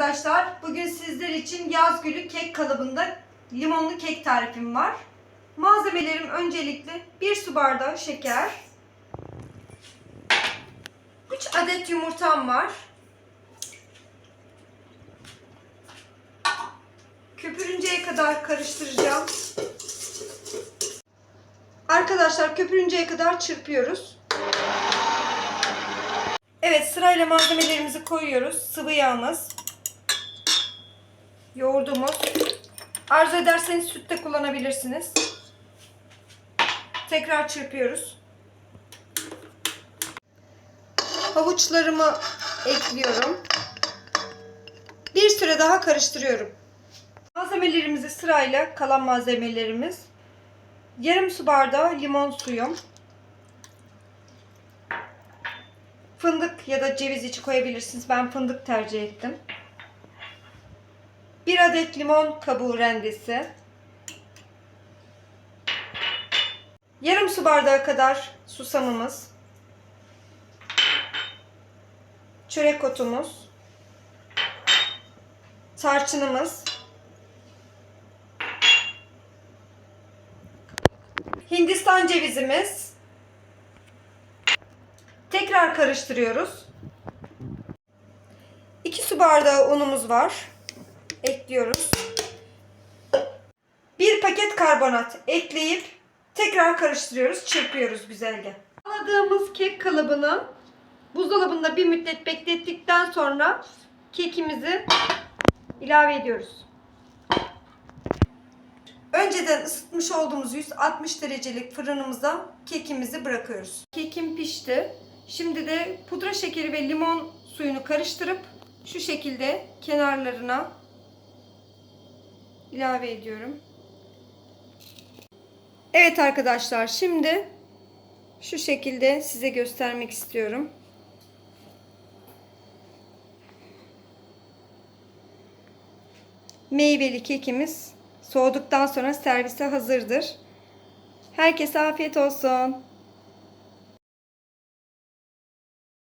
arkadaşlar. Bugün sizler için yaz gülü kek kalıbında limonlu kek tarifim var. Malzemelerim öncelikle 1 su bardağı şeker. 3 adet yumurtam var. Köpürünceye kadar karıştıracağım. Arkadaşlar köpürünceye kadar çırpıyoruz. Evet sırayla malzemelerimizi koyuyoruz. Sıvı yağımız. Yoğurdumuz. Arzu ederseniz süt de kullanabilirsiniz. Tekrar çırpıyoruz. Havuçlarımı ekliyorum. Bir süre daha karıştırıyorum. Malzemelerimizi sırayla kalan malzemelerimiz. Yarım su bardağı limon suyum. Fındık ya da ceviz içi koyabilirsiniz. Ben fındık tercih ettim. Bir adet limon kabuğu rendesi. Yarım su bardağı kadar susamımız. Çörek otumuz. Tarçınımız. Hindistan cevizimiz. Tekrar karıştırıyoruz. 2 su bardağı unumuz var. Ekliyoruz. 1 paket karbonat ekleyip tekrar karıştırıyoruz. Çırpıyoruz güzelce. Aladığımız kek kalıbını buzdolabında bir müddet beklettikten sonra kekimizi ilave ediyoruz. Önceden ısıtmış olduğumuz 160 derecelik fırınımıza kekimizi bırakıyoruz. Kekim pişti. Şimdi de pudra şekeri ve limon suyunu karıştırıp şu şekilde kenarlarına ilave ediyorum. Evet arkadaşlar şimdi şu şekilde size göstermek istiyorum. Meyveli kekimiz soğuduktan sonra servise hazırdır. Herkese afiyet olsun.